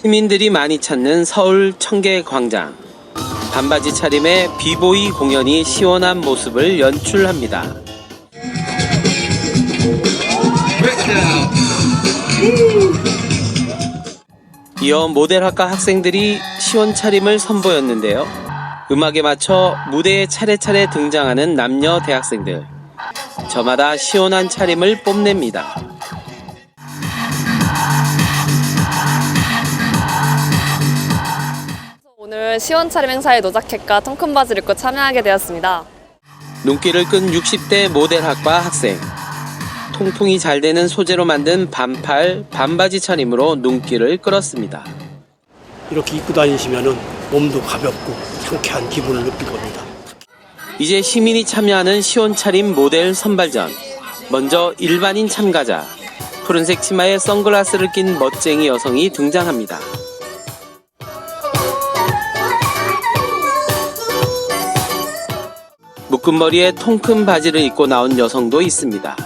시민들이 많이 찾는 서울 청계광장. 반바지 차림의 비보이 공연이 시원한 모습을 연출합니다. 이어 모델학과 학생들이 시원 차림을 선보였는데요. 음악에 맞춰 무대에 차례차례 등장하는 남녀 대학생들. 저마다 시원한 차림을 뽐냅니다. 오늘 시원 차림 행사에 노자켓과 통큰 바지를 입고 참여하게 되었습니다. 눈길을 끈 60대 모델학과 학생. 통풍이 잘 되는 소재로 만든 반팔, 반바지 차림으로 눈길을 끌었습니다. 이렇게 입고 다니시면은 몸도 가볍고 상쾌한 기분을 느낄 겁니다. 이제 시민이 참여하는 시원 차림 모델 선발전. 먼저 일반인 참가자. 푸른색 치마에 선글라스를 낀 멋쟁이 여성이 등장합니다. 묶은 머리에 통 큰 바지를 입고 나온 여성도 있습니다.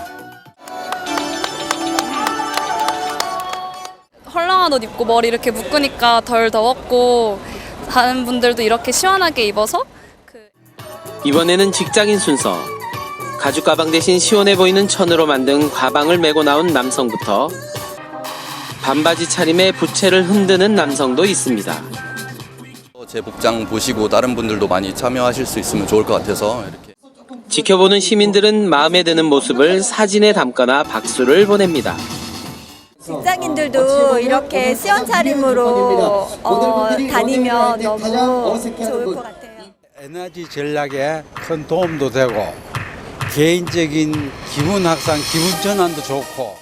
헐렁한 옷 입고 머리 이렇게 묶으니까 덜 더웠고 다른 분들도 이렇게 시원하게 입어서 그 이번에는 직장인 순서. 가죽 가방 대신 시원해 보이는 천으로 만든 가방을 메고 나온 남성부터 반바지 차림에 부채를 흔드는 남성도 있습니다. 제 복장 보시고 다른 분들도 많이 참여하실 수 있으면 좋을 것 같아서 이렇게 지켜보는 시민들은 마음에 드는 모습을 사진에 담거나 박수를 보냅니다. 직장인들도 이렇게 시원 차림으로 어, 다니면 너무 좋을 것 같아요. 에너지 전략에 큰 도움도 되고 개인적인 기분 확산, 기분 전환도 좋고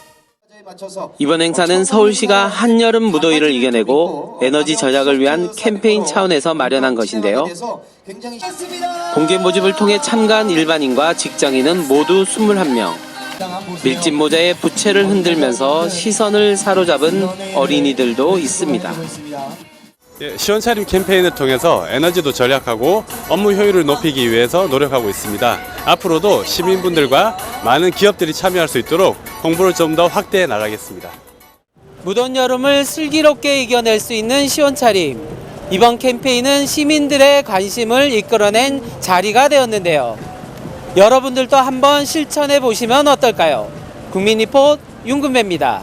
이번 행사는 서울시가 한여름 무더위를 이겨내고 에너지 절약을 위한 캠페인 차원에서 마련한 것인데요. 공개 모집을 통해 참가한 일반인과 직장인은 모두 21명. 밀짚 모자에 부채를 흔들면서 시선을 사로잡은 어린이들도 있습니다. 예, 시원차림 캠페인을 통해서 에너지도 절약하고 업무 효율을 높이기 위해서 노력하고 있습니다. 앞으로도 시민분들과 많은 기업들이 참여할 수 있도록 홍보를 좀 더 확대해 나가겠습니다. 무더운 여름을 슬기롭게 이겨낼 수 있는 시원차림. 이번 캠페인은 시민들의 관심을 이끌어낸 자리가 되었는데요. 여러분들도 한번 실천해 보시면 어떨까요? 국민리포트 윤금배입니다.